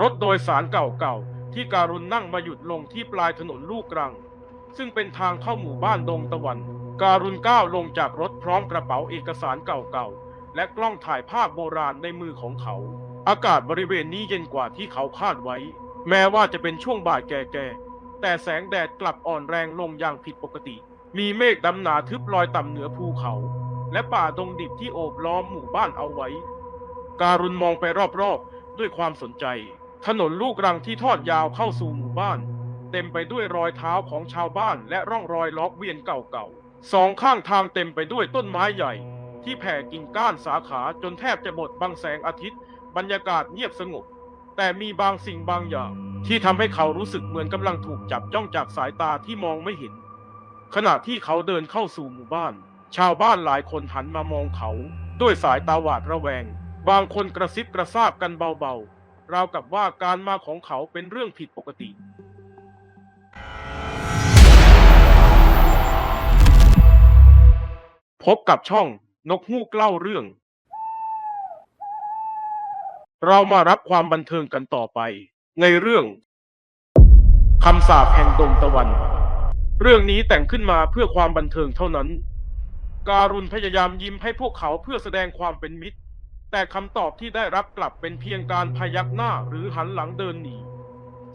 รถโดยสารเก่าๆ ที่การุณนั่งมาหยุดลงที่ปลายถนนลูกรัง ซึ่งเป็นทางเข้าหมู่บ้านดงตะวัน การุณก้าวลงจากรถพร้อมกระเป๋าเอกสารเก่าๆ และกล้องถ่ายภาพโบราณในมือของเขา อากาศบริเวณนี้เย็นกว่าที่เขาคาดไว้ แม้ว่าจะเป็นช่วงบ่ายแก่ๆ แต่แสงแดดกลับอ่อนแรงลงอย่างผิดปกติ มีเมฆดำหนาทึบลอยต่ำเหนือภูเขา และป่าดงดิบที่โอบล้อมหมู่บ้านเอาไว้ การุณมองไปรอบๆ ด้วยความสนใจ ถนนลูกรังที่ทอดยาวเข้าสู่หมู่บ้าน เต็มไปด้วยรอยเท้าของชาวบ้านและร่องรอยล้อกเวียนเก่าๆสองข้างทางเต็มไปด้วยต้นไม้ใหญ่ ที่แผ่กิ่งก้านสาขาจนแทบจะหมดบังแสงอาทิตย์ บรรยากาศเงียบสงบ แต่มีบางสิ่งบางอย่าง ที่ทำให้เขารู้สึกเหมือนกำลังถูกจับจ้องจากสายตาที่มองไม่เห็น ขณะที่เขาเดินเข้าสู่หมู่บ้าน ชาวบ้านหลายคนหันมามองเขา ด้วยสายตาหวาดระแวง บางคนกระซิบกระซาบกันเบาๆ ราวกับว่าการมาของเขาเป็นเรื่องผิดปกติ พบกับช่องนกฮูกเล่าเรื่อง เรามารับความบันเทิงกันต่อไป ในเรื่องคำสาปแห่งดงตะวัน เรื่องนี้แต่งขึ้นมาเพื่อความบันเทิงเท่านั้น การุณพยายามยิ้มให้พวกเขาเพื่อแสดงความเป็นมิตร แต่คำตอบที่ได้รับกลับเป็นเพียงการพยักหน้าหรือหันหลังเดินหนี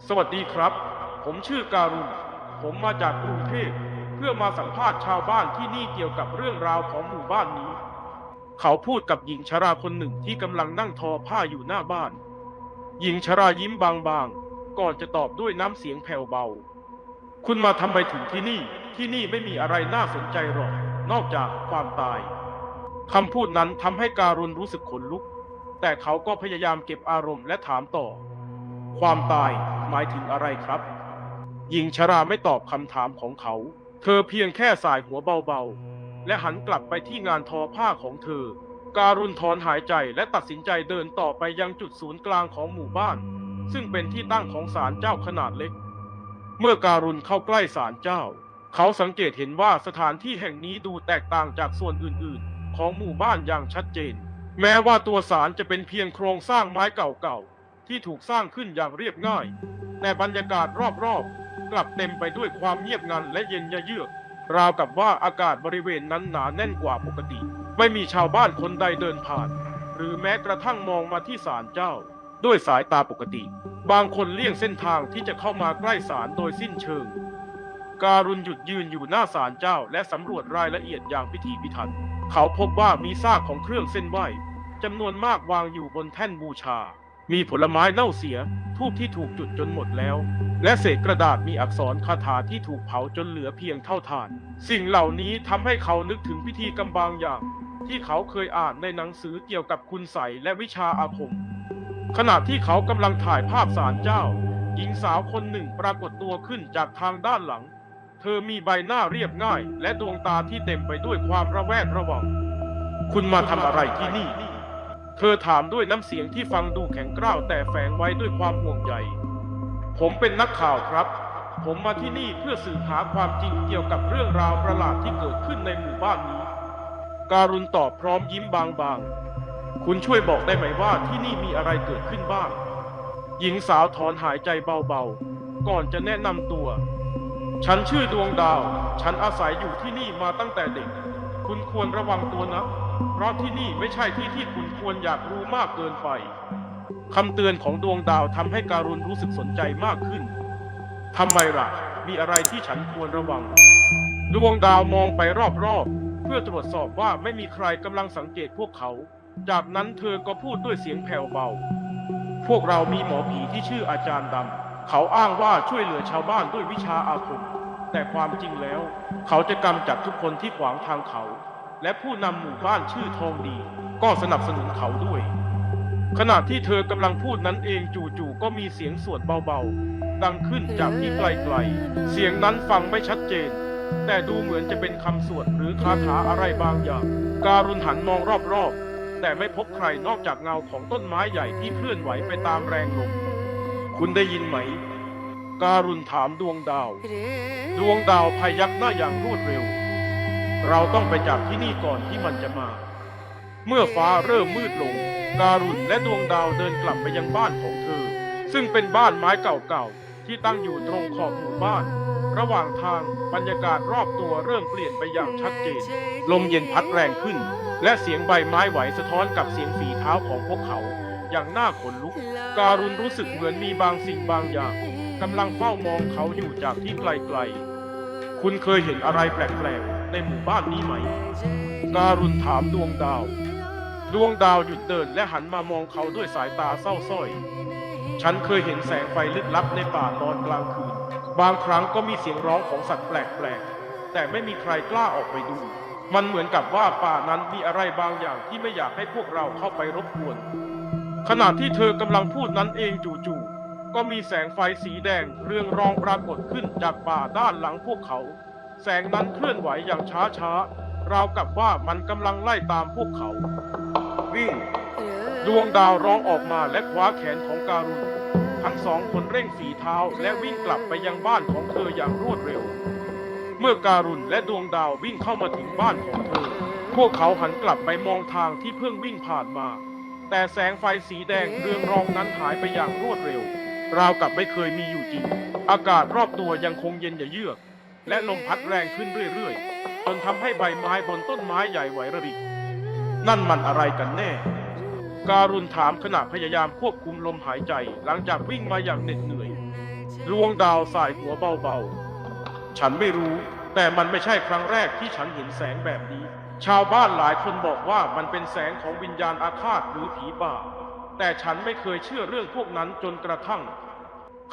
สวัสดีครับ ผมชื่อการุณ ผมมาจากกรุงเทพเพื่อมาสัมภาษณ์ชาวบ้านที่นี่เกี่ยวกับเรื่องราวของหมู่บ้านนี้ เขาพูดกับหญิงชราคนหนึ่งที่กำลังนั่งทอผ้าอยู่หน้าบ้าน หญิงชรายิ้มบางๆ ก่อนจะตอบด้วยน้ำเสียงแผ่วเบา คุณมาทำไปถึงที่นี่ ที่นี่ไม่มีอะไรน่าสนใจหรอก นอกจากความตาย คำพูดนั้นทำให้การุณรู้สึกขนลุก แต่เขาก็พยายามเก็บอารมณ์และถามต่อ ความตายหมายถึงอะไรครับ หญิงชราไม่ตอบคำถามของเขา เธอเพียงแค่สายหัวเบาๆ และหันกลับไปที่งานทอผ้าของเธอ การุณถอนหายใจและตัดสินใจเดินต่อไปยังจุดศูนย์กลางของหมู่บ้าน ซึ่งเป็นที่ตั้งของศาลเจ้าขนาดเล็ก เมื่อการุณเข้าใกล้ศาลเจ้า เขาสังเกตเห็นว่าสถานที่แห่งนี้ดูแตกต่างจากส่วนอื่นๆ ของหมู่บ้านอย่างชัดเจน แม้ว่าตัวศาลจะเป็นเพียงโครงสร้างไม้เก่าๆ ที่ถูกสร้างขึ้นอย่างเรียบง่าย แต่บรรยากาศรอบๆ กลับเต็มไปด้วยความเงียบงันและเย็นยะเยือก ราวกับว่าอากาศบริเวณนั้นหนาแน่นกว่าปกติ ไม่มีชาวบ้านคนใดเดินผ่าน หรือแม้กระทั่งมองมาที่ศาลเจ้า ด้วยสายตาปกติ บางคนเลี่ยงเส้นทางที่จะเข้ามาใกล้ศาลโดยสิ้นเชิงการุณหยุดยืนอยู่หน้าศาลเจ้าและสำรวจรายละเอียดอย่างพิถีพิถัน เขาพบว่ามีซากของเครื่องเส้นไหว้จำนวนมากวางอยู่บนแท่นบูชา มีผลไม้เน่าเสียทูบที่ถูกจุดจนหมดแล้ว และเศษกระดาษมีอักษรคาถาที่ถูกเผาจนเหลือเพียงเท่าฐาน สิ่งเหล่านี้ทำให้เขานึกถึงพิธีกรรมบางอย่าง ที่เขาเคยอ่านในหนังสือเกี่ยวกับคุณไสยและวิชาอาคม ขณะที่เขากำลังถ่ายภาพศาลเจ้า หญิงสาวคนหนึ่งปรากฏตัวขึ้นจากทางด้านหลัง เธอมีใบหน้าเรียบง่าย และดวงตาที่เต็มไปด้วยความระแวดระวัง คุณมาทำอะไรที่นี่ เธอถามด้วยน้ำเสียงที่ฟังดูแข็งกร้าวแต่แฝงไว้ด้วยความห่วงใย ผมเป็นนักข่าวครับ ผมมาที่นี่เพื่อสืบหาความจริงเกี่ยวกับเรื่องราวประหลาดที่เกิดขึ้นในหมู่บ้านนี้ การุณตอบพร้อมยิ้มบางๆ คุณช่วยบอกได้ไหมว่าที่นี่มีอะไรเกิดขึ้นบ้าง หญิงสาวถอนหายใจเบาๆ ก่อนจะแนะนำตัว ฉันชื่อดวงดาว ฉันอาศัยอยู่ที่นี่มาตั้งแต่เด็ก คุณควรระวังตัวนะ เพราะที่นี่ไม่ใช่ที่ที่คุณควรอยากรู้มากเกินไป คำเตือนของดวงดาวทำให้การุณรู้สึกสนใจมากขึ้น ทำไมล่ะ มีอะไรที่ฉันควรระวัง ดวงดาวมองไปรอบๆ เพื่อตรวจสอบว่าไม่มีใครกำลังสังเกตพวกเขา จากนั้นเธอก็พูดด้วยเสียงแผ่วเบา พวกเรามีหมอผีที่ชื่ออาจารย์ดำ เขาอ้างว่าช่วยเหลือชาวบ้านด้วยวิชาอาคม แต่ความจริงแล้ว เขาจะกำจัดทุกคนที่ขวางทางเขา และผู้นำหมู่บ้านชื่อทองดี ก็สนับสนุนเขาด้วย ขณะที่เธอกำลังพูดนั้นเองจู่ๆก็มีเสียงสวดเบาๆ ดังขึ้นจากที่ไกลๆ เสียงนั้นฟังไม่ชัดเจน แต่ดูเหมือนจะเป็นคำสวดหรือคาถาอะไรบางอย่าง การุณหันมองรอบๆ แต่ไม่พบใครนอกจากเงาของต้นไม้ใหญ่ที่เคลื่อนไหวไปตามแรงลม คุณได้ยินไหม การุณถามดวงดาว ดวงดาวพยักหน้าอย่างรวดเร็ว เราต้องไปจากที่นี่ก่อนที่มันจะมา เมื่อฟ้าเริ่มมืดลง การุณและดวงดาวเดินกลับไปยังบ้านของเธอ ซึ่งเป็นบ้านไม้เก่าๆที่ตั้งอยู่ตรงขอบหมู่บ้าน ระหว่างทางบรรยากาศรอบตัวเริ่มเปลี่ยนไปอย่างชัดเจน ลมเย็นพัดแรงขึ้น และเสียงใบไม้ไหวสะท้อนกับเสียงฝีเท้าของพวกเขา อย่างน่าขนลุก การุณรู้สึกเหมือนมีบางสิ่งบางอย่างกำลังเฝ้ามองเขาอยู่จากที่ไกลๆ คุณเคยเห็นอะไรแปลกๆ ในหมู่บ้านนี้ไหม การุณถามดวงดาว ดวงดาวหยุดเดินและหันมามองเขาด้วยสายตาเศร้าสร้อย ฉันเคยเห็นแสงไฟลึกลับในป่าตอนกลางคืน บางครั้งก็มีเสียงร้องของสัตว์แปลกๆ แต่ไม่มีใครกล้าออกไปดู มันเหมือนกับว่าป่านั้นมีอะไรบางอย่างที่ไม่อยากให้พวกเราเข้าไปรบกวน ขณะที่เธอกำลังพูดนั้นเองจู่ๆก็มีแสงไฟสีแดงเรืองรองปรากฏขึ้นจากป่าด้านหลังพวกเขา แสงนั้นเคลื่อนไหวอย่างช้าๆราวกับว่ามันกำลังไล่ตามพวกเขา วิ่ง ดวงดาวร้องออกมาและคว้าแขนของการุณทั้งสองคนเร่งฝีเท้าและวิ่งกลับไปยังบ้านของเธออย่างรวดเร็ว เมื่อการุณและดวงดาววิ่งเข้ามาถึงบ้านของเธอ พวกเขาหันกลับไปมองทางที่เพิ่งวิ่งผ่านมา แต่แสงไฟสีแดงเรืองรองนั้นหายไปอย่างรวดเร็ว ราวกับไม่เคยมีอยู่จริง อากาศรอบตัวยังคงเย็นอย่าเยือก และลมพัดแรงขึ้นเรื่อยๆ จนทำให้ใบไม้บนต้นไม้ใหญ่ไหวระริก นั่นมันอะไรกันแน่ การุณถามขณะพยายามควบคุมลมหายใจ หลังจากวิ่งมาอย่างเหน็ดเหนื่อยดวงดาวสายหัวเบาๆ ฉันไม่รู้ แต่มันไม่ใช่ครั้งแรกที่ฉันเห็นแสงแบบนี้ ชาวบ้านหลายคนบอกว่ามันเป็นแสงของวิญญาณอาฆาตหรือผีป่าแต่ฉันไม่เคยเชื่อเรื่องพวกนั้นจนกระทั่ง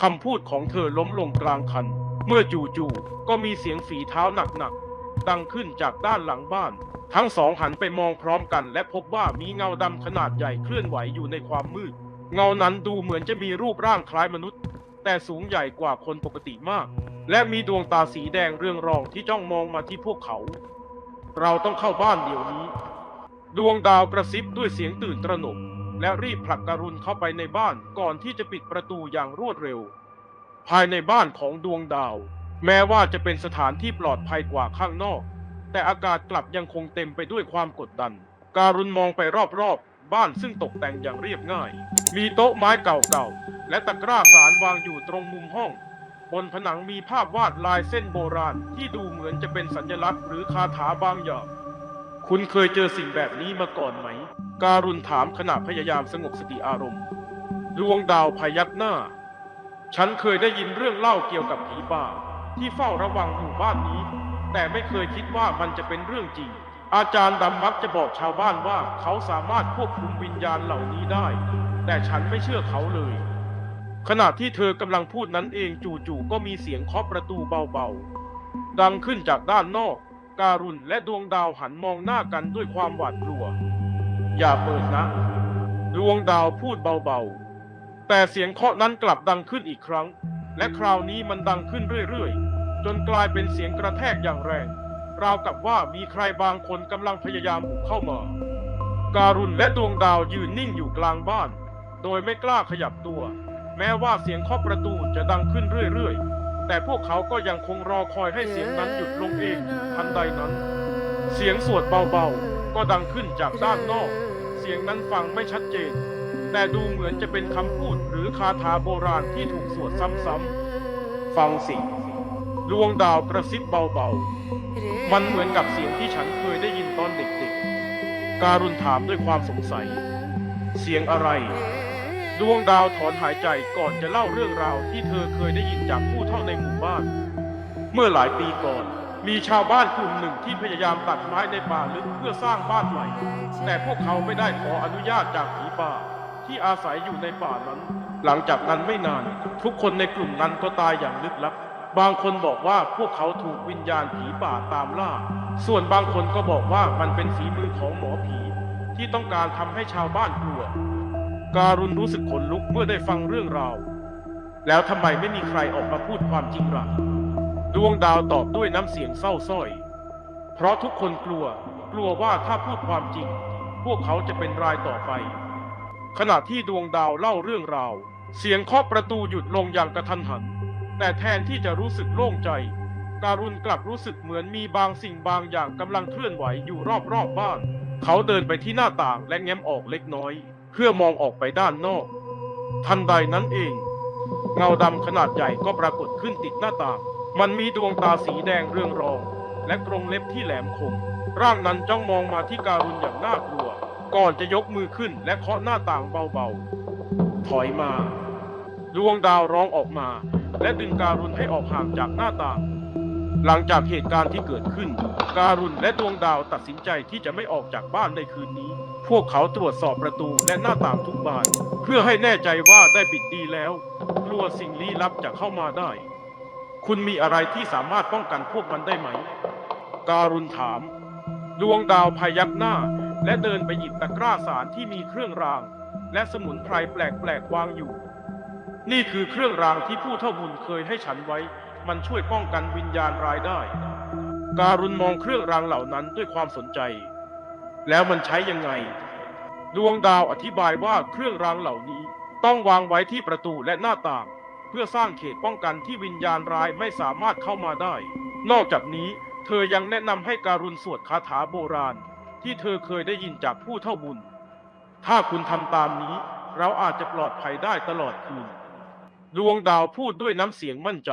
คำพูดของเธอล้มลงกลางคัน เมื่อจู่ๆก็มีเสียงฝีเท้าหนักๆ ดังขึ้นจากด้านหลังบ้าน ทั้งสองหันไปมองพร้อมกัน และพบว่ามีเงาดำขนาดใหญ่เคลื่อนไหวอยู่ในความมืด เงานั้นดูเหมือนจะมีรูปร่างคล้ายมนุษย์ แต่สูงใหญ่กว่าคนปกติมาก และมีดวงตาสีแดงเรืองรองที่จ้องมองมาที่พวกเขา เราต้องเข้าบ้านเดี๋ยวนี้ ดวงดาวกระซิบด้วยเสียงตื่นตระหนก และรีบผลักการุณเข้าไปในบ้านก่อนที่จะปิดประตูอย่างรวดเร็ว ภายในบ้านของดวงดาว แม้ว่าจะเป็นสถานที่ปลอดภัยกว่าข้างนอก แต่อากาศกลับยังคงเต็มไปด้วยความกดดัน การุณมองไปรอบๆ บ้านซึ่งตกแต่งอย่างเรียบง่าย มีโต๊ะไม้เก่าๆและตะกร้าสารวางอยู่ตรงมุมห้อง บนผนังมีภาพวาดลายเส้นโบราณที่ดูเหมือนจะเป็นสัญลักษณ์หรือคาถาบางอย่าง คุณเคยเจอสิ่งแบบนี้มาก่อนไหม การุณถามขณะพยายามสงบสติอารมณ์ ดวงดาวพยักหน้า ฉันเคยได้ยินเรื่องเล่าเกี่ยวกับผีป่าที่เฝ้าระวังหมู่บ้านนี้ แต่ไม่เคยคิดว่ามันจะเป็นเรื่องจริง อาจารย์ดำมักจะบอกชาวบ้านว่าเขาสามารถควบคุมวิญญาณเหล่านี้ได้ แต่ฉันไม่เชื่อเขาเลย ขณะที่เธอกำลังพูดนั้นเองจู่ๆก็มีเสียงเคาะประตูเบาๆ ดังขึ้นจากด้านนอก การุณและดวงดาวหันมองหน้ากันด้วยความหวาดกลัว อย่าเปิดนะ ดวงดาวพูดเบาๆ แต่เสียงเคาะนั้นกลับดังขึ้นอีกครั้ง และคราวนี้มันดังขึ้นเรื่อยๆ จนกลายเป็นเสียงกระแทกอย่างแรง ราวกับว่ามีใครบางคนกำลังพยายามบุกเข้ามา การุณและดวงดาวยืนนิ่งอยู่กลางบ้าน โดยไม่กล้าขยับตัว แม้ว่าเสียงเคาะประตูจะดังขึ้นเรื่อยๆ แต่พวกเขาก็ยังคงรอคอยให้เสียงนั้นหยุดลงเองทันใดนั้น เสียงสวดเบาๆ ก็ดังขึ้นจากด้านนอก เสียงนั้นฟังไม่ชัดเจน แต่ดูเหมือนจะเป็นคำพูดหรือคาถาโบราณที่ถูกสวดซ้ำๆ ฟังสิดวงดาวกระซิบเบาๆ มันเหมือนกับเสียงที่ฉันเคยได้ยินตอนเด็กๆ การุณถามด้วยความสงสัย เสียงอะไร ดวงดาวถอนหายใจก่อนจะเล่าเรื่องราวที่เธอเคยได้ยินจากผู้เฒ่าในหมู่บ้าน เมื่อหลายปีก่อน มีชาวบ้านกลุ่มหนึ่งที่พยายามตัดไม้ในป่าลึกเพื่อสร้างบ้านใหม่ แต่พวกเขาไม่ได้ขออนุญาตจากผีป่าที่อาศัยอยู่ในป่านั้น หลังจากนั้นไม่นาน ทุกคนในกลุ่มนั้นก็ตายอย่างลึกลับ บางคนบอกว่าพวกเขาถูกวิญญาณผีป่าตามล่า ส่วนบางคนก็บอกว่ามันเป็นฝีมือของหมอผี ที่ต้องการทำให้ชาวบ้านกลัว การุณรู้สึกขนลุกเมื่อได้ฟังเรื่องราว แล้วทำไมไม่มีใครออกมาพูดความจริงล่ะดวงดาวตอบด้วยน้ำเสียงเศร้าส้อย เพราะทุกคนกลัว กลัวว่าถ้าพูดความจริง พวกเขาจะเป็นรายต่อไป ขณะที่ดวงดาวเล่าเรื่องราว เสียงเคาะประตูหยุดลงอย่างกระทันหัน แต่แทนที่จะรู้สึกโล่งใจ การุณกลับรู้สึกเหมือนมีบางสิ่งบางอย่างกำลังเคลื่อนไหวอยู่รอบๆบบ้าน เขาเดินไปที่หน้าต่างและแง้มออกเล็กน้อย เพื่อมองออกไปด้านนอก ทันใดนั้นเอง เงาดำขนาดใหญ่ก็ปรากฏขึ้นติดหน้าต่าง มันมีดวงตาสีแดงเรืองรอง และกรงเล็บที่แหลมคม ร่างนั้นจ้องมองมาที่การุณอย่างน่ากลัว ก่อนจะยกมือขึ้นและเคาะหน้าต่างเบาๆ ถอยมา ดวงดาวร้องออกมา และดึงการุณให้ออกห่างจากหน้าต่าง หลังจากเหตุการณ์ที่เกิดขึ้น การุณและดวงดาวตัดสินใจที่จะไม่ออกจากบ้านในคืนนี้ พวกเขาตรวจสอบประตูและหน้าต่างทุกบาน เพื่อให้แน่ใจว่าได้ปิดดีแล้วกลัวสิ่งลี้ลับจะเข้ามาได้ คุณมีอะไรที่สามารถป้องกันพวกมันได้ไหม การุณถาม ดวงดาวพยักหน้า และเดินไปหยิบตะกร้าสารที่มีเครื่องราง และสมุนไพรแปลกๆวางอยู่ นี่คือเครื่องรางที่ผู้เท่าบุญเคยให้ฉันไว้ มันช่วยป้องกันวิญญาณร้ายได้ การุณมองเครื่องรางเหล่านั้นด้วยความสนใจ แล้วมันใช้ยังไง ดวงดาวอธิบายว่าเครื่องรางเหล่านี้ต้องวางไว้ที่ประตูและหน้าต่าง เพื่อสร้างเขตป้องกันที่วิญญาณร้ายไม่สามารถเข้ามาได้ นอกจากนี้เธอยังแนะนำให้การุณสวดคาถาโบราณ ที่เธอเคยได้ยินจากผู้เท่าบุญ ถ้าคุณทำตามนี้ เราอาจจะปลอดภัยได้ตลอดคืน ดวงดาวพูดด้วยน้ำเสียงมั่นใจ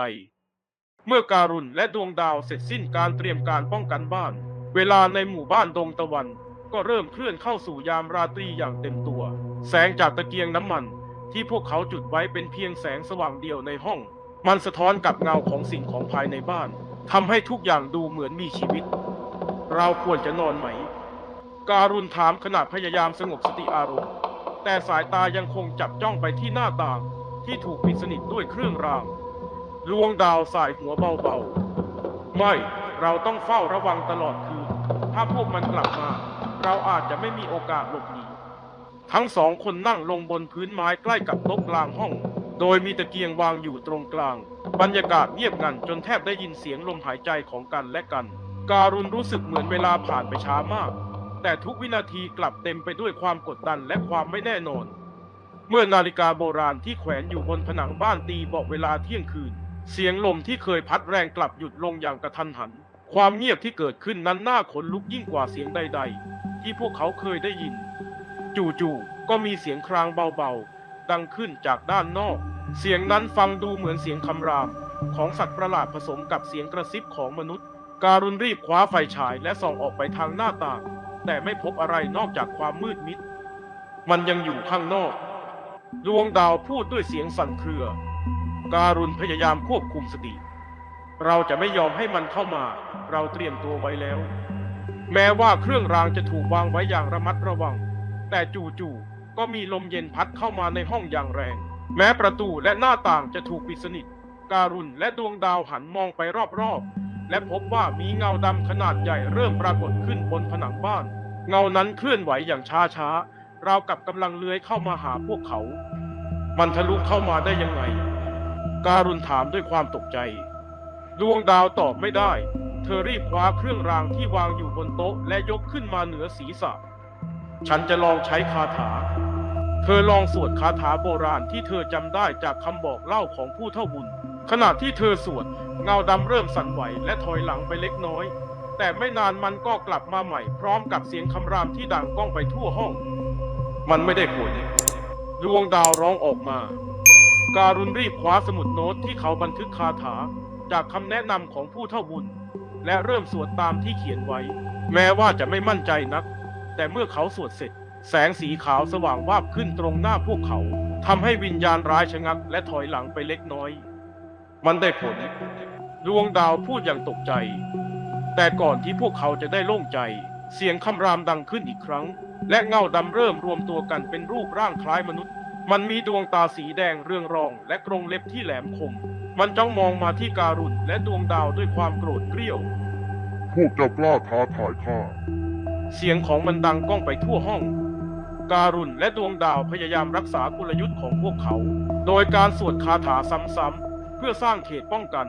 เมื่อการุณและดวงดาวเสร็จสิ้นการเตรียมการป้องกันบ้าน เวลาในหมู่บ้านดงตะวัน ก็เริ่มเคลื่อนเข้าสู่ยามราตรีอย่างเต็มตัว แสงจากตะเกียงน้ำมัน ที่พวกเขาจุดไว้เป็นเพียงแสงสว่างเดียวในห้อง มันสะท้อนกับเงาของสิ่งของภายในบ้านทำให้ทุกอย่างดูเหมือนมีชีวิต เราควรจะนอนไหม การุณถามขณะพยายามสงบสติอารมณ์ แต่สายตายังคงจับจ้องไปที่หน้าต่างที่ถูกปิดสนิทด้วยเครื่องรางดวงดาวสายหัวเบาๆ ไม่ เราต้องเฝ้าระวังตลอดคืน ถ้าพวกมันกลับมา เราอาจจะไม่มีโอกาสหลบหนีทั้งสองคนนั่งลงบนพื้นไม้ใกล้กับโต๊ะกลางห้อง โดยมีตะเกียงวางอยู่ตรงกลาง บรรยากาศเงียบงันจนแทบได้ยินเสียงลมหายใจของกันและกัน การุณรู้สึกเหมือนเวลาผ่านไปช้ามาก แต่ทุกวินาทีกลับเต็มไปด้วยความกดดันและความไม่แน่นอน เมื่อนาฬิกาโบราณที่แขวนอยู่บนผนังบ้านตีบอกเวลาเที่ยงคืน เสียงลมที่เคยพัดแรงกลับหยุดลงอย่างกระทันหัน ความเงียบที่เกิดขึ้นนั้นน่าขนลุกยิ่งกว่าเสียงใด ๆ ที่พวกเขาเคยได้ยิน จู่ๆก็มีเสียงครางเบาๆ ดังขึ้นจากด้านนอก เสียงนั้นฟังดูเหมือนเสียงคำราม ของสัตว์ประหลาดผสมกับเสียงกระซิบของมนุษย์ การุณรีบคว้าไฟฉายและส่องออกไปทางหน้าต่าง แต่ไม่พบอะไรนอกจากความมืดมิด มันยังอยู่ข้างนอก ดวงดาวพูดด้วยเสียงสั่นเครือ การุณพยายามควบคุมสติ เราจะไม่ยอมให้มันเข้ามา เราเตรียมตัวไว้แล้ว แม้ว่าเครื่องรางจะถูกวางไว้อย่างระมัดระวัง แต่จู่ๆก็มีลมเย็นพัดเข้ามาในห้องอย่างแรง แม้ประตูและหน้าต่างจะถูกปิดสนิท การุณและดวงดาวหันมองไปรอบๆ และพบว่ามีเงาดำขนาดใหญ่เริ่มปรากฏขึ้นบนผนังบ้าน เงานั้นเคลื่อนไหวอย่างช้าๆ ราวกับกำลังเลื้อยเข้ามาหาพวกเขา มันทะลุเข้ามาได้ยังไง การุณถามด้วยความตกใจ ดวงดาวตอบไม่ได้ เธอรีบคว้าเครื่องรางที่วางอยู่บนโต๊ะ และยกขึ้นมาเหนือศีรษะ ฉันจะลองใช้คาถา เธอลองสวดคาถาโบราณที่เธอจำได้จากคำบอกเล่าของผู้เท่าบุญ ขณะที่เธอสวดเงาดำเริ่มสั่นไหวและถอยหลังไปเล็กน้อย แต่ไม่นานมันก็กลับมาใหม่ พร้อมกับเสียงคำรามที่ดังก้องไปทั่วห้อง มันไม่ได้ผลดวงดาวร้องออกมา การุณรีบคว้าสมุดโน้ตที่เขาบันทึกคาถา จากคำแนะนำของผู้เท่าบุญ และเริ่มสวดตามที่เขียนไว้ แม้ว่าจะไม่มั่นใจนัก แต่เมื่อเขาสวดเสร็จ แสงสีขาวสว่างวาบขึ้นตรงหน้าพวกเขาทำให้วิญญาณร้ายชะงัก และถอยหลังไปเล็กน้อย มันได้ผล ดวงดาวพูดอย่างตกใจ แต่ก่อนที่พวกเขาจะได้โล่งใจ เสียงคำรามดังขึ้นอีกครั้ง และเงาดำเริ่มรวมตัวกันเป็นรูปร่างคล้ายมนุษย์ มันมีดวงตาสีแดงเรืองรอง และกรงเล็บที่แหลมคม มันจ้องมองมาที่การุณและดวงดาวด้วยความโกรธเกรี้ยว พวกเจ้ากล้าท้าทายข้า เสียงของมันดังก้องไปทั่วห้อง การุณและดวงดาวพยายามรักษากลยุทธ์ของพวกเขา โดยการสวดคาถาซ้ำๆเพื่อสร้างเขตป้องกัน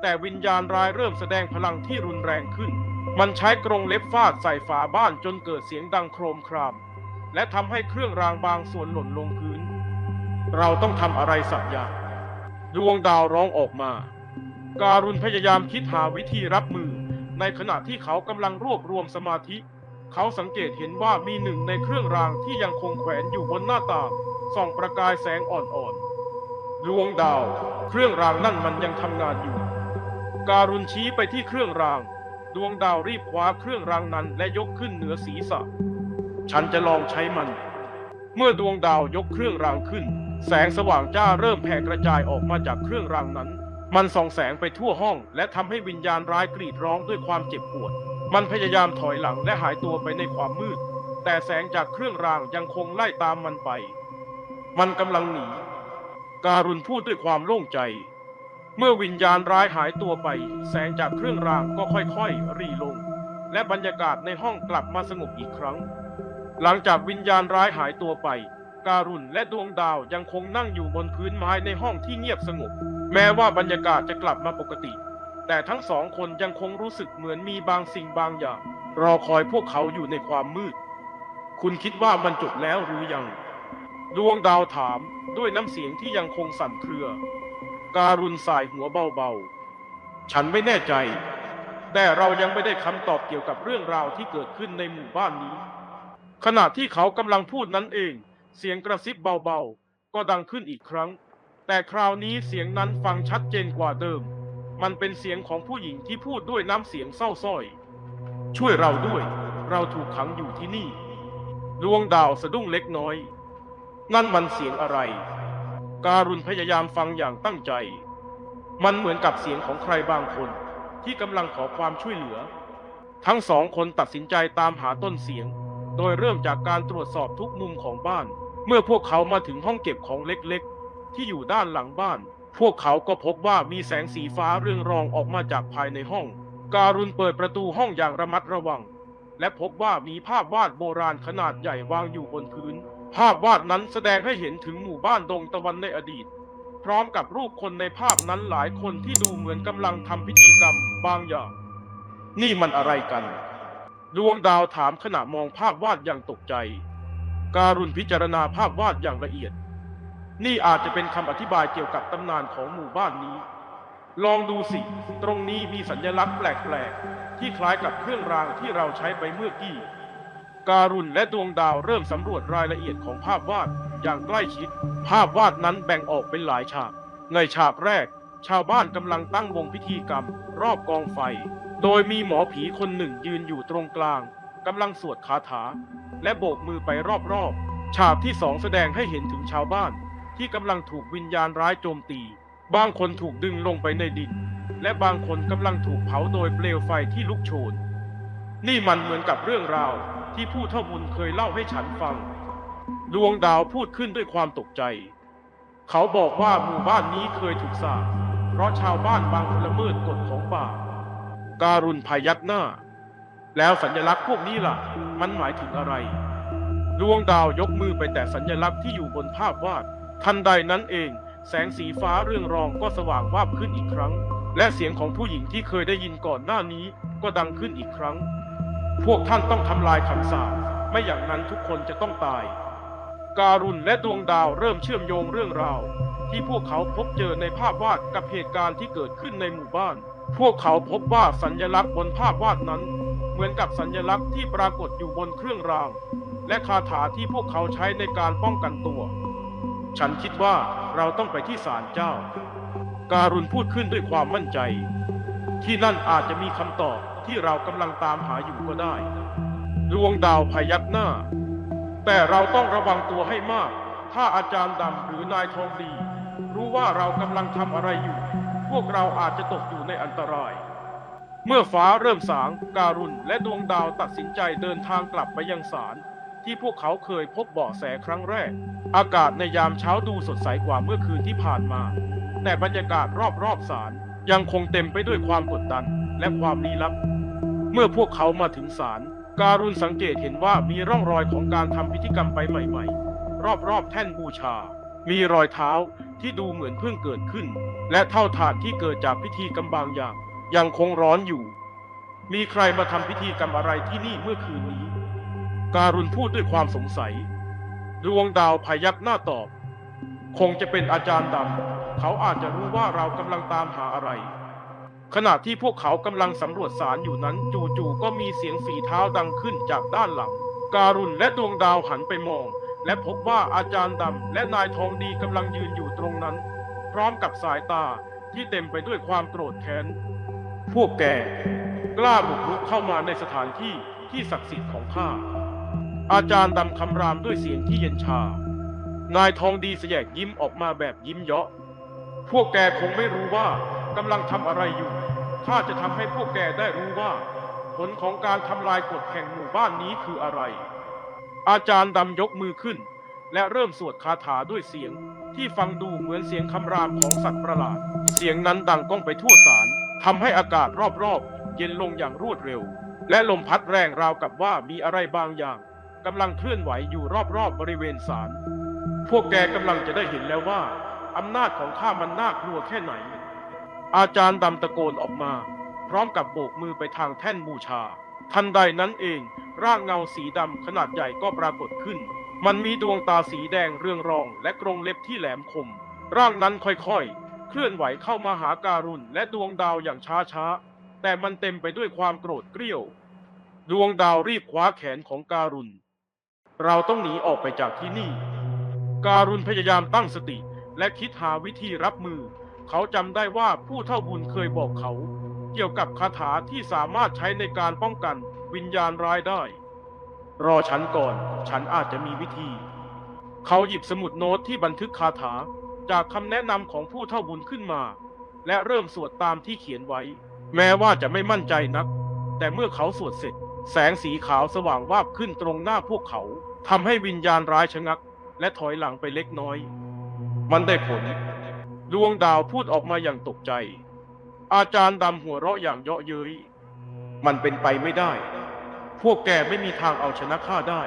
แต่วิญญาณร้ายเริ่มแสดงพลังที่รุนแรงขึ้น มันใช้กรงเล็บฟาดใส่ฝาบ้านจนเกิดเสียงดังโครมคราม และทำให้เครื่องรางบางส่วนหล่นลงพื้น เราต้องทำอะไรสักอย่าง ดวงดาวร้องออกมา การุณพยายามคิดหาวิธีรับมือ ในขณะที่เขากำลังรวบรวมสมาธิ เขาสังเกตเห็นว่ามีหนึ่งในเครื่องรางที่ยังคงแขวนอยู่บนหน้าต่างส่องประกายแสงอ่อนๆดวงดาว เครื่องรางนั่นมันยังทำงานอยู่ การุณชี้ไปที่เครื่องราง ดวงดาวรีบคว้าเครื่องรางนั้นและยกขึ้นเหนือศีรษะ ฉันจะลองใช้มัน เมื่อดวงดาวยกเครื่องรางขึ้น แสงสว่างจ้าเริ่มแผ่กระจายออกมาจากเครื่องรางนั้น มันส่องแสงไปทั่วห้อง และทำให้วิญญาณร้ายกรีดร้องด้วยความเจ็บปวด มันพยายามถอยหลังและหายตัวไปในความมืด แต่แสงจากเครื่องรางยังคงไล่ตามมันไป มันกำลังหนี การุณพูดด้วยความโล่งใจ เมื่อวิญญาณร้ายหายตัวไป แสงจากเครื่องรางก็ค่อยๆ รีลง และบรรยากาศในห้องกลับมาสงบอีกครั้ง หลังจากวิญญาณร้ายหายตัวไป การุณและดวงดาวยังคงนั่งอยู่บนพื้นไม้ในห้องที่เงียบสงบ แม้ว่าบรรยากาศจะกลับมาปกติ แต่ทั้งสองคนยังคงรู้สึกเหมือนมีบางสิ่งบางอย่าง รอคอยพวกเขาอยู่ในความมืด คุณคิดว่ามันจบแล้วหรือยัง ดวงดาวถามด้วยน้ำเสียงที่ยังคงสั่นเครือ การุณสายหัวเบาๆ ฉันไม่แน่ใจ แต่เรายังไม่ได้คำตอบเกี่ยวกับเรื่องราวที่เกิดขึ้นในหมู่บ้านนี้ ขณะที่เขากำลังพูดนั้นเอง เสียงกระซิบเบาๆ ก็ดังขึ้นอีกครั้ง แต่คราวนี้เสียงนั้นฟังชัดเจนกว่าเดิม มันเป็นเสียงของผู้หญิงที่พูดด้วยน้ำเสียงเศร้าส้อย ช่วยเราด้วย เราถูกขังอยู่ที่นี่ ดวงดาวสะดุ้งเล็กน้อย นั่นมันเสียงอะไร การุณพยายามฟังอย่างตั้งใจ มันเหมือนกับเสียงของใครบางคน ที่กำลังขอความช่วยเหลือ ทั้งสองคนตัดสินใจตามหาต้นเสียง โดยเริ่มจากการตรวจสอบทุกมุมของบ้าน เมื่อพวกเขามาถึงห้องเก็บของเล็กๆ ที่อยู่ด้านหลังบ้าน พวกเขาก็พบว่ามีแสงสีฟ้าเรืองรองออกมาจากภายในห้อง การุณเปิดประตูห้องอย่างระมัดระวัง และพบว่ามีภาพวาดโบราณขนาดใหญ่วางอยู่บนพื้น ภาพวาดนั้นแสดงให้เห็นถึงหมู่บ้านดงตะวันในอดีต พร้อมกับรูปคนในภาพนั้นหลายคนที่ดูเหมือนกำลังทำพิธีกรรมบางอย่าง นี่มันอะไรกัน ดวงดาวถามขณะมองภาพวาดอย่างตกใจ การุณพิจารณาภาพวาดอย่างละเอียด นี่อาจจะเป็นคำอธิบายเกี่ยวกับตำนานของหมู่บ้านนี้ ลองดูสิ ตรงนี้มีสัญลักษณ์แปลกๆ ที่คล้ายกับเครื่องรางที่เราใช้ไปเมื่อกี้ การุณและดวงดาวเริ่มสำรวจรายละเอียดของภาพวาดอย่างใกล้ชิด ภาพวาดนั้นแบ่งออกเป็นหลายฉาก ในฉากแรก ชาวบ้านกำลังตั้งวงพิธีกรรม รอบกองไฟ โดยมีหมอผีคนหนึ่งยืนอยู่ตรงกลาง กำลังสวดคาถา และโบกมือไปรอบๆ ฉากที่สองแสดงให้เห็นถึงชาวบ้าน ที่กำลังถูกวิญญาณร้ายโจมตี บางคนถูกดึงลงไปในดิน และบางคนกำลังถูกเผาโดยเปลวไฟที่ลุกโชน นี่มันเหมือนกับเรื่องราวที่ผู้เท่าบุญเคยเล่าให้ฉันฟัง ดวงดาวพูดขึ้นด้วยความตกใจ เขาบอกว่าหมู่บ้านนี้เคยถูกสาปเพราะชาวบ้านบางละเมิดกฎของป่า การุณพยักหน้า แล้วสัญลักษณ์พวกนี้ล่ะ มันหมายถึงอะไร ดวงดาวยกมือไปแต่สัญลักษณ์ที่อยู่บนภาพวาด ทันใดนั้นเอง แสงสีฟ้าเรื่องรองก็สว่างวาบขึ้นอีกครั้ง และเสียงของผู้หญิงที่เคยได้ยินก่อนหน้านี้ก็ดังขึ้นอีกครั้ง พวกท่านต้องทำลายคำสาปไม่อย่างนั้นทุกคนจะต้องตาย การุณและดวงดาวเริ่มเชื่อมโยงเรื่องราว ที่พวกเขาพบเจอในภาพวาดกับเหตุการณ์ที่เกิดขึ้นในหมู่บ้าน พวกเขาพบว่าสัญญลักษณ์บนภาพวาดนั้น เหมือนกับสัญญลักษณ์ที่ปรากฏอยู่บนเครื่องราง และคาถาที่พวกเขาใช้ในการป้องกันตัว ฉันคิดว่าเราต้องไปที่ศาลเจ้า การุณพูดขึ้นด้วยความมั่นใจ ที่นั่นอาจจะมีคำตอบที่เรากำลังตามหาอยู่ก็ได้ดวงดาวพยักหน้า แต่เราต้องระวังตัวให้มาก ถ้าอาจารย์ดำหรือนายทองดี รู้ว่าเรากำลังทำอะไรอยู่ พวกเราอาจจะตกอยู่ในอันตราย เมื่อฟ้าเริ่มสาง การุณและดวงดาวตัดสินใจเดินทางกลับไปยังศาลที่พวกเขาเคยพบเบาะแสครั้งแรก อากาศในยามเช้าดูสดใสกว่าเมื่อคืนที่ผ่านมา แต่บรรยากาศรอบๆศาลยังคงเต็มไปด้วยความกดดันและความลี้ลับ เมื่อพวกเขามาถึงศาลการุณสังเกตเห็นว่ามีร่องรอยของการทำพิธีกรรมไปใหม่ ๆ รอบๆแท่นบูชา มีรอยเท้า ที่ดูเหมือนเพิ่งเกิดขึ้น และเท่าฐานที่เกิดจากพิธีกรรมบางอย่าง ยังคงร้อนอยู่ มีใครมาทำพิธีกรรมอะไรที่นี่เมื่อคืนนี้ การุณพูดด้วยความสงสัย ดวงดาวพยักหน้าตอบ คงจะเป็นอาจารย์ดำเขาอาจจะรู้ว่าเรากำลังตามหาอะไร ขณะที่พวกเขากำลังสำรวจสารอยู่นั้น จู่ๆก็มีเสียงฝีเท้าดังขึ้นจากด้านหลัง การุณและดวงดาวหันไปมอง และพบว่าอาจารย์ดำและนายทองดีกำลังยืนอยู่ตรงนั้น พร้อมกับสายตาที่เต็มไปด้วยความโกรธแค้น พวกแกกล้าบุกรุกเข้ามาในสถานที่ที่ศักดิ์สิทธิ์ของข้า อาจารย์ดำคำรามด้วยเสียงที่เย็นชา นายทองดีแสยกยิ้มออกมาแบบยิ้มเยาะ พวกแกคงไม่รู้ว่ากำลังทำอะไรอยู่ ข้าจะทำให้พวกแกได้รู้ว่า ผลของการทำลายกฎแห่งหมู่บ้านนี้คืออะไร อาจารย์ดำยกมือขึ้น และเริ่มสวดคาถาด้วยเสียง ที่ฟังดูเหมือนเสียงคำรามของสัตว์ประหลาด เสียงนั้นดังก้องไปทั่วศาลทำให้อากาศรอบๆ เย็นลงอย่างรวดเร็ว และลมพัดแรงราวกับว่ามีอะไรบางอย่างกำลังเคลื่อนไหวอยู่รอบๆบริเวณศาลพวกแกกำลังจะได้เห็นแล้วว่าอำนาจของข้ามันน่ากลัวแค่ไหน อาจารย์ดำตะโกนออกมา พร้อมกับโบกมือไปทางแท่นบูชา ทันใดนั้นเอง ร่างเงาสีดำขนาดใหญ่ก็ปรากฏขึ้น มันมีดวงตาสีแดงเรืองรอง และกรงเล็บที่แหลมคม ร่างนั้นค่อยๆ เคลื่อนไหวเข้ามาหาการุณและดวงดาวอย่างช้าๆ แต่มันเต็มไปด้วยความโกรธเกรี้ยว ดวงดาวรีบคว้าแขนของการุณ เราต้องหนีออกไปจากที่นี่ การุณพยายามตั้งสติ และคิดหาวิธีรับมือ เขาจำได้ว่าผู้เท่าบุญเคยบอกเขา เกี่ยวกับคาถาที่สามารถใช้ในการป้องกันวิญญาณร้ายได้ รอฉันก่อน ฉันอาจจะมีวิธี เขาหยิบสมุดโน้ตที่บันทึกคาถาจากคำแนะนำของผู้เท่าบุญขึ้นมา และเริ่มสวดตามที่เขียนไว้ แม้ว่าจะไม่มั่นใจนัก แต่เมื่อเขาสวดเสร็จ แสงสีขาวสว่างวาบขึ้นตรงหน้าพวกเขาทำให้วิญญาณร้ายชะงัก และถอยหลังไปเล็กน้อย มันได้ผลดวงดาวพูดออกมาอย่างตกใจ อาจารย์ดำหัวเราะอย่างเยาะเย้ย มันเป็นไปไม่ได้ พวกแกไม่มีทางเอาชนะข้าได้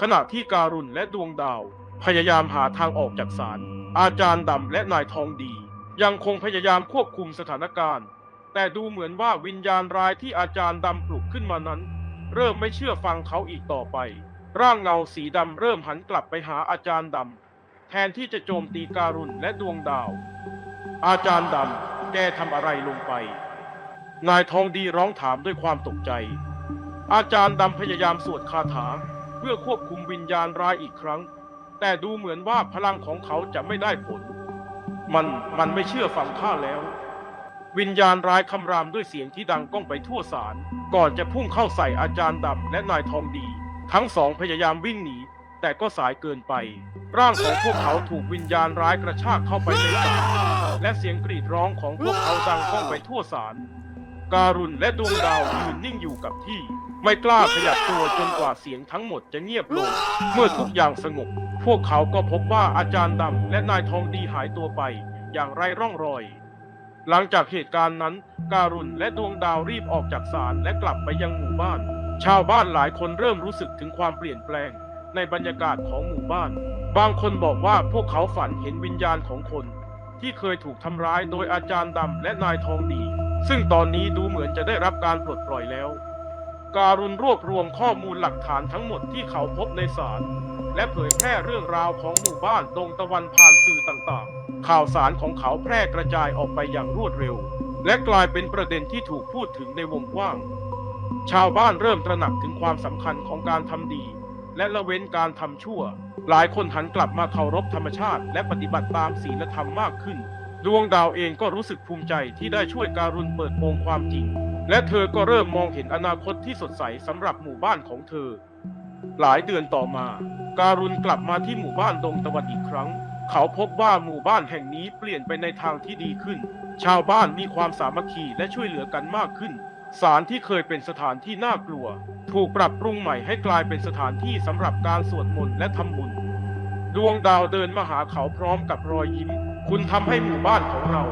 ขณะที่การุณและดวงดาว พยายามหาทางออกจากศาล อาจารย์ดำและนายทองดี ยังคงพยายามควบคุมสถานการณ์ แต่ดูเหมือนว่าวิญญาณร้ายที่อาจารย์ดำปลุกขึ้นมานั้น เริ่มไม่เชื่อฟังเขาอีกต่อไป ร่างเงาสีดำเริ่มหันกลับไปหาอาจารย์ดำแทนที่จะโจมตีการุณและดวงดาว อาจารย์ดำ แกทำอะไรลงไป นายทองดีร้องถามด้วยความตกใจ อาจารย์ดำพยายามสวดคาถา เพื่อควบคุมวิญญาณร้ายอีกครั้ง แต่ดูเหมือนว่าพลังของเขาจะไม่ได้ผล มันมันไม่เชื่อฟังข้าแล้ว วิญญาณร้ายคำรามด้วยเสียงที่ดังก้องไปทั่วศาลก่อนจะพุ่งเข้าใส่อาจารย์ดำและนายทองดี ทั้งสองพยายามวิ่งหนีแต่ก็สายเกินไป ร่างของพวกเขาถูกวิญญาณร้ายกระชากเข้าไปในศาล และเสียงกรีดร้องของพวกเขาดังก้องไปทั่วศาลการุณและดวงดาวยืนนิ่งอยู่กับที่ ไม่กล้าขยับตัวจนกว่าเสียงทั้งหมดจะเงียบลง เมื่อทุกอย่างสงบ พวกเขาก็พบว่าอาจารย์ดำและนายทองดีหายตัวไป อย่างไร้ร่องรอย หลังจากเหตุการณ์นั้น การุณและดวงดาวรีบออกจากศาลและกลับไปยังหมู่บ้าน ชาวบ้านหลายคนเริ่มรู้สึกถึงความเปลี่ยนแปลง ในบรรยากาศของหมู่บ้าน บางคนบอกว่าพวกเขาฝันเห็นวิญญาณของคน ที่เคยถูกทำร้ายโดยอาจารย์ดำและนายทองดี ซึ่งตอนนี้ดูเหมือนจะได้รับการปลดปล่อยแล้ว การุณรวบรวมข้อมูลหลักฐานทั้งหมดที่เขาพบในศาลและเผยแพร่เรื่องราวของหมู่บ้านดงตะวันผ่านสื่อต่างๆ ข่าวสารของเขาแพร่กระจายออกไปอย่างรวดเร็ว และกลายเป็นประเด็นที่ถูกพูดถึงในวงกว้าง ชาวบ้านเริ่มตระหนักถึงความสำคัญของการทำดี และละเว้นการทำชั่ว หลายคนหันกลับมาเคารพธรรมชาติ และปฏิบัติตามศีลธรรมมากขึ้น ดวงดาวเองก็รู้สึกภูมิใจที่ได้ช่วยการุณเปิดโปงความจริง และเธอก็เริ่มมองเห็นอนาคตที่สดใสสำหรับหมู่บ้านของเธอ หลายเดือนต่อมา การุณกลับมาที่หมู่บ้านดงตะวันอีกครั้ง เขาพบว่าหมู่บ้านแห่งนี้เปลี่ยนไปในทางที่ดีขึ้น ชาวบ้านมีความสามัคคีและช่วยเหลือกันมากขึ้นศาลที่เคยเป็นสถานที่น่ากลัว ถูกปรับปรุงใหม่ให้กลายเป็นสถานที่สำหรับการสวดมนต์และทำบุญ ดวงดาวเดินมาหาเขาพร้อมกับรอยยิ้ม คุณทำให้หมู่บ้านของเรา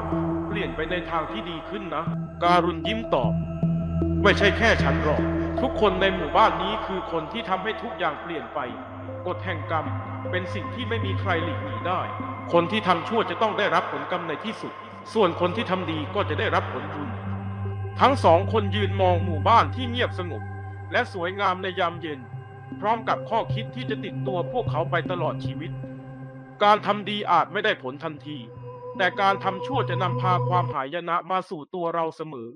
เปลี่ยนไปในทางที่ดีขึ้นนะ การุณยิ้มตอบ ไม่ใช่แค่ฉันหรอก ทุกคนในหมู่บ้านนี้คือคนที่ทำให้ทุกอย่างเปลี่ยนไป กฎแห่งกรรมเป็นสิ่งที่ไม่มีใครหลีกหนีได้ คนที่ทำชั่วจะต้องได้รับผลกรรมในที่สุด ส่วนคนที่ทำดีก็จะได้รับผลบุญทั้งสองคนยืนมองหมู่บ้านที่เงียบสงบ และสวยงามในยามเย็น พร้อมกับข้อคิดที่จะติดตัวพวกเขาไปตลอดชีวิต การทำดีอาจไม่ได้ผลทันที แต่การทำชั่วจะนำพาความหายนะมาสู่ตัวเราเสมอ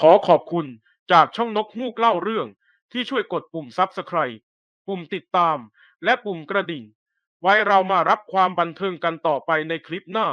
ขอขอบคุณจากช่องนกฮูกเล่าเรื่องที่ช่วยกดปุ่ม Subscribe ปุ่มติดตาม และปุ่มกระดิ่ง ไว้เรามารับความบันเทิงกันต่อไปในคลิปหน้า